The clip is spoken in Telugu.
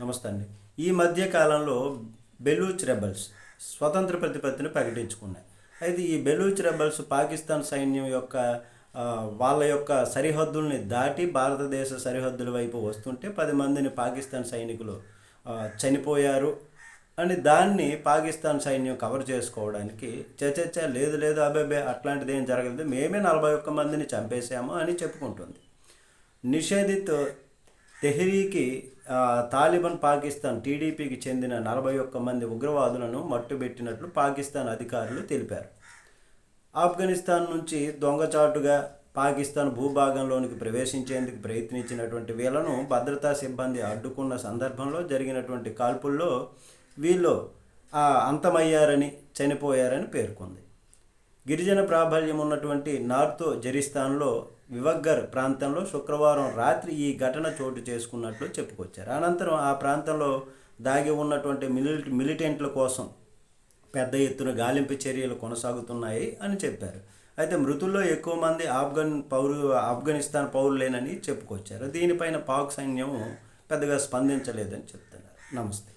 నమస్తే అండి. ఈ మధ్య కాలంలో బెలూచ్ రెబల్స్ స్వతంత్ర ప్రతిపత్తిని ప్రకటించుకున్నాయి. అయితే ఈ బెలూచ్ రెబల్స్ పాకిస్తాన్ సైన్యం యొక్క వాళ్ళ యొక్క సరిహద్దుల్ని దాటి భారతదేశ సరిహద్దుల వైపు వస్తుంటే పది మందిని పాకిస్తాన్ సైనికులు చనిపోయారు అని దాన్ని పాకిస్తాన్ సైన్యం కవర్ చేసుకోవడానికి చచచ్చ లేదు లేదు అబ్బాబే అట్లాంటిది ఏం జరగలేదు మేమే నలభై ఒక్క మందిని చంపేశాము అని చెప్పుకుంటుంది. నిషేధిత్ తెహ్రీకి తాలిబాన్ పాకిస్తాన్ టీడీపీకి చెందిన నలభై ఒక్క మంది ఉగ్రవాదులను మట్టుబెట్టినట్లు పాకిస్తాన్ అధికారులు తెలిపారు. ఆఫ్ఘనిస్తాన్ నుంచి దొంగచాటుగా పాకిస్తాన్ భూభాగంలోనికి ప్రవేశించేందుకు ప్రయత్నించినటువంటి వీళ్ళను భద్రతా సిబ్బంది అడ్డుకున్న సందర్భంలో జరిగినటువంటి కాల్పుల్లో వీళ్ళు అంతమయ్యారని చనిపోయారని పేర్కొంది. గిరిజన ప్రాబల్యం ఉన్నటువంటి నార్త్ జెరిస్తాన్లో వివగ్గర్ ప్రాంతంలో శుక్రవారం రాత్రి ఈ ఘటన చోటు చేసుకున్నట్లు చెప్పుకొచ్చారు. అనంతరం ఆ ప్రాంతంలో దాగి ఉన్నటువంటి మిలిట మిలిటెంట్ల కోసం పెద్ద ఎత్తున గాలింపు చర్యలు కొనసాగుతున్నాయి అని చెప్పారు. అయితే మృతుల్లో ఎక్కువ మంది ఆఫ్ఘన్ పౌరు ఆఫ్ఘనిస్తాన్ పౌరులేనని చెప్పుకొచ్చారు. దీనిపైన పాక్ సైన్యం పెద్దగా స్పందించలేదని చెప్తున్నారు. నమస్తే.